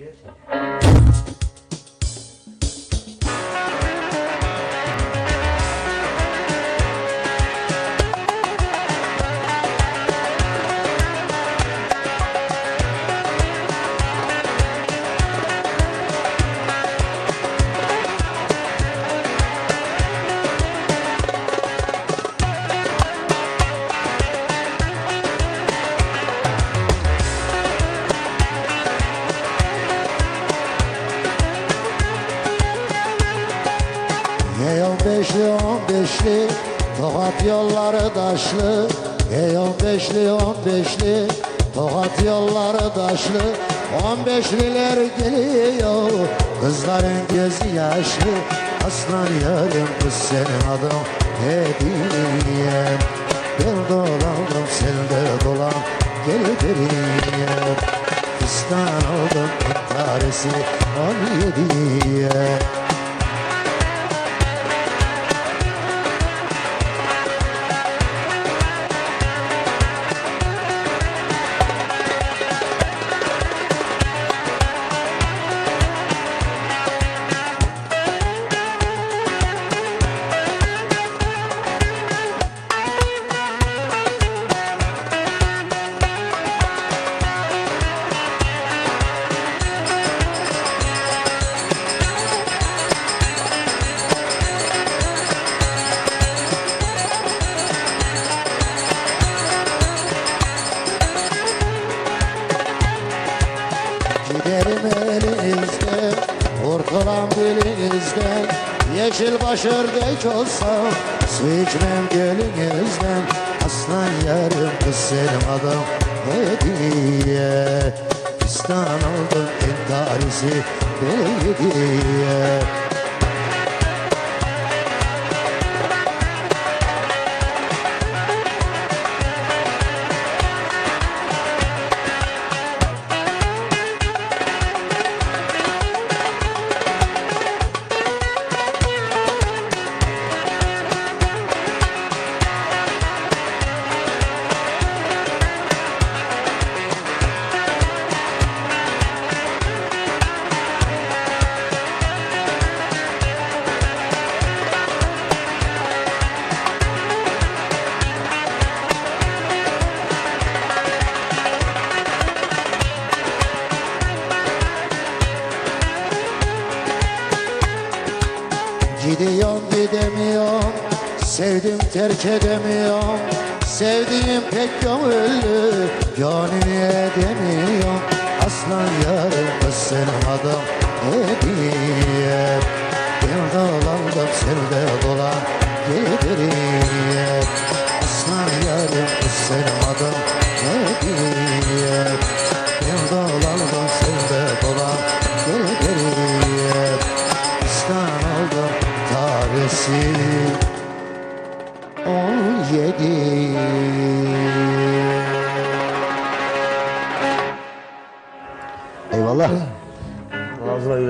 Ey beşli on beşli Tokat yolları taşlı. Ey on beşli on beşli Tokat yolları taşlı. On beşliler geliyor Kızların gözü yaşlı. Aslan yarım kız senin adın Hediye Ben dolandım sen de dolan Gel vereyim. Kıstan oldum intiharesi On Yeşil başırdek olsam, su içmem gölünüzden Aslan yarım kız senin adam hediye. Pistan oldum entarisi belediye Gidiyorum gidemiyorum Sevdim terk edemiyorum. Sevdiğim pek gönüllü Gönlünü edemiyorum Aslan yarım kız senin adam Hediye Ben dolandım sen de dolan Giderim Aslan yarım kız senin adam Hediye tarihsi on yedi Eyvallah. Ağzına